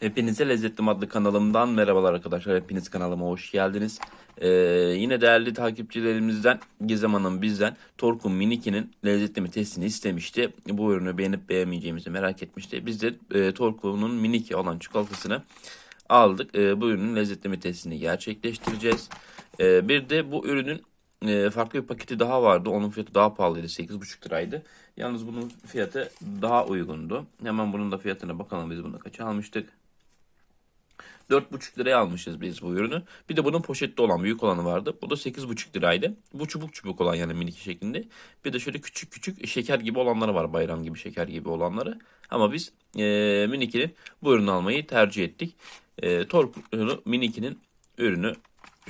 Hepinize Lezzetlim adlı kanalımdan merhabalar arkadaşlar. Hepiniz kanalıma hoş geldiniz. Ee, yine değerli takipçilerimizden Gizem Hanım bizden Torkun Miniki'nin lezzetli mi testini istemişti. Bu ürünü beğenip beğenmeyeceğimizi merak etmişti. Biz de e, Torkun'un Miniki olan çikolatasını aldık. E, bu ürünün lezzetli mi testini gerçekleştireceğiz. E, bir de bu ürünün e, farklı bir paketi daha vardı. Onun fiyatı daha pahalıydı. 8,5 liraydı. Yalnız bunun fiyatı daha uygundu. Hemen bunun da fiyatına bakalım biz bunu kaça almıştık. 4,5 liraya almışız biz bu ürünü. Bir de bunun poşette olan büyük olanı vardı. Bu da 8,5 liraydı. Bu çubuk çubuk olan yani minik şeklinde. Bir de şöyle küçük küçük şeker gibi olanları var. Bayram gibi şeker gibi olanları. Ama biz e, minikinin bu ürünü almayı tercih ettik. E, Tork'un minikinin ürünü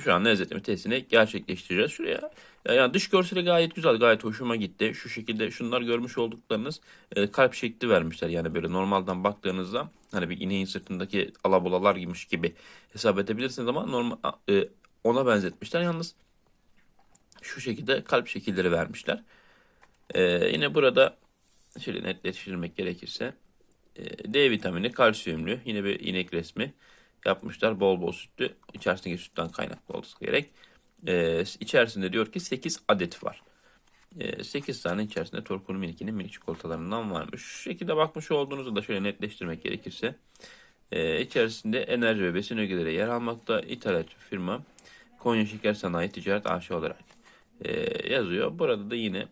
şu an lezzetli testini gerçekleştireceğiz. Şuraya yani dış görseli gayet güzel, gayet hoşuma gitti. Şu şekilde şunlar görmüş olduklarınız e, kalp şekli vermişler. Yani böyle normalden baktığınızda hani bir ineğin sırtındaki alabolalar giymiş gibi hesap edebilirsiniz ama normal e, ona benzetmişler. Yalnız şu şekilde kalp şekilleri vermişler. E, yine burada şöyle netleştirmek gerekirse e, D vitamini, kalsiyumlu yine bir inek resmi yapmışlar. Bol bol sütlü. İçerisindeki sütten kaynaklı olması gerek. Ee, içerisinde diyor ki 8 adet var. Ee, 8 tane içerisinde Torkun Minik'inin mini çikolatalarından varmış. Şu şekilde bakmış olduğunuzda da şöyle netleştirmek gerekirse. Ee, içerisinde enerji ve besin ögeleri yer almakta. İthalatçı firma Konya Şeker Sanayi Ticaret AŞ olarak ee, yazıyor. Burada da yine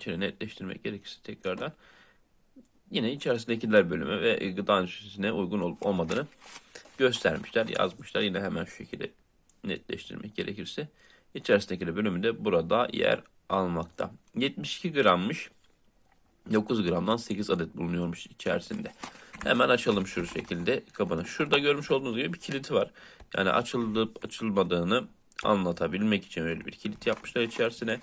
şöyle netleştirmek gerekirse tekrardan yine içerisindekiler bölümü ve gıda endüstrisine uygun olup olmadığını göstermişler, yazmışlar. Yine hemen şu şekilde netleştirmek gerekirse içerisindekiler bölümü de burada yer almakta. 72 grammış. 9 gramdan 8 adet bulunuyormuş içerisinde. Hemen açalım şu şekilde kabını. Şurada görmüş olduğunuz gibi bir kiliti var. Yani açılıp açılmadığını anlatabilmek için öyle bir kilit yapmışlar içerisine.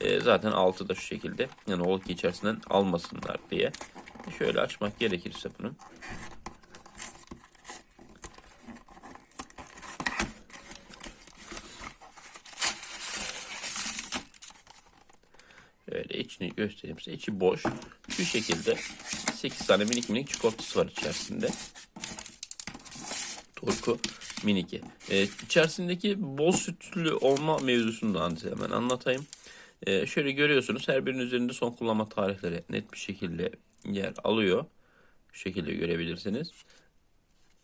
E, zaten altı da şu şekilde. Yani o ki içerisinden almasınlar diye. Şöyle açmak gerekirse bunu. Şöyle içini göstereyim size. İçi boş. Şu şekilde 8 tane minik minik çikolatası var içerisinde. Torku miniki. Ee, içerisindeki bol sütlü olma mevzusunu da hemen anlatayım. Ee, şöyle görüyorsunuz her birinin üzerinde son kullanma tarihleri net bir şekilde yer alıyor. Şu şekilde görebilirsiniz.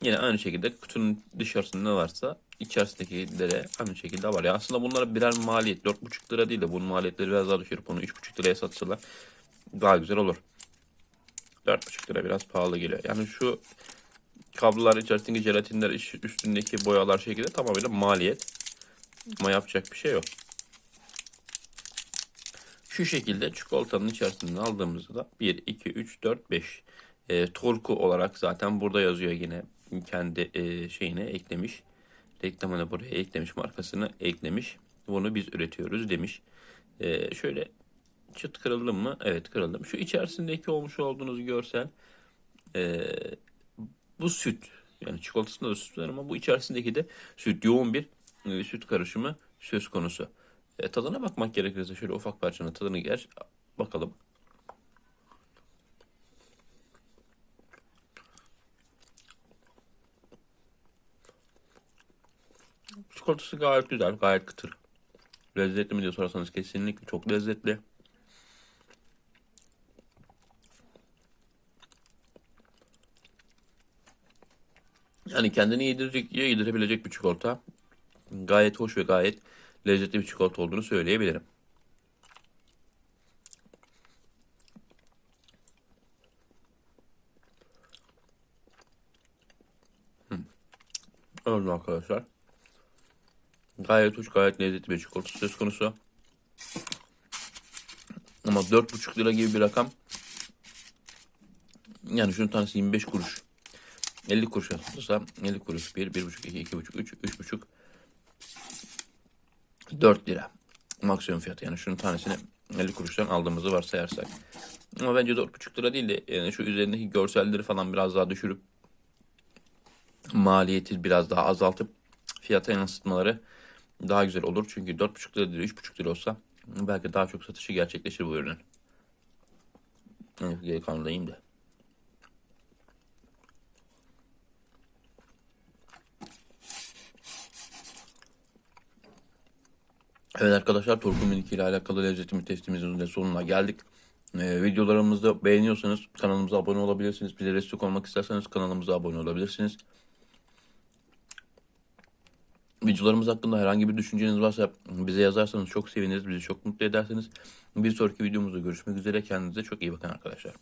Yine aynı şekilde kutunun dışarısında ne varsa içerisindekilere aynı şekilde var. Ya aslında bunlara birer maliyet 4,5 lira değil de bunun maliyetleri biraz daha düşürüp onu 3,5 liraya satsalar daha güzel olur. 4,5 lira biraz pahalı geliyor. Yani şu kablolar içerisindeki jelatinler üstündeki boyalar şekilde tamamıyla maliyet. Ama yapacak bir şey yok. Şu şekilde çikolatanın içerisinde aldığımızda 1, 2, 3, 4, 5 e, torku olarak zaten burada yazıyor yine kendi e, şeyine eklemiş. Reklamını buraya eklemiş, markasını eklemiş. Bunu biz üretiyoruz demiş. E, şöyle çıt kırıldım mı? Evet kırıldım. Şu içerisindeki olmuş olduğunuz görsel e, bu süt. Yani çikolatasında da süt var ama bu içerisindeki de süt. Yoğun bir e, süt karışımı söz konusu. E, tadına bakmak gerekirse şöyle ufak parçanın tadını ger bakalım. Çikolatası gayet güzel, gayet kıtır. Lezzetli mi diye sorarsanız kesinlikle çok lezzetli. Yani kendini yedirecek, yedirebilecek bir çikolata. Gayet hoş ve gayet lezzetli bir çikolata olduğunu söyleyebilirim. Evet arkadaşlar. Gayet hoş, gayet lezzetli bir çikolata söz konusu. Ama 4,5 lira gibi bir rakam. Yani şunun tanesi 25 kuruş. 50 kuruş yapılırsa 50 kuruş 1, 1,5, 2, 2,5, 3, 3,5 4 lira maksimum fiyatı. Yani şunun tanesini 50 kuruştan aldığımızı varsayarsak. Ama bence 4,5 lira değil de yani şu üzerindeki görselleri falan biraz daha düşürüp maliyeti biraz daha azaltıp fiyata yansıtmaları daha güzel olur. Çünkü 4,5 lira değil 3,5 lira olsa belki daha çok satışı gerçekleşir bu ürünün. Evet, geri kalanı da Evet arkadaşlar Torku Minik ile alakalı lezzetimi testimizin de sonuna geldik. Ee, videolarımızı beğeniyorsanız kanalımıza abone olabilirsiniz. Bize destek olmak isterseniz kanalımıza abone olabilirsiniz. Videolarımız hakkında herhangi bir düşünceniz varsa bize yazarsanız çok seviniriz. Bizi çok mutlu edersiniz. Bir sonraki videomuzda görüşmek üzere. Kendinize çok iyi bakın arkadaşlar.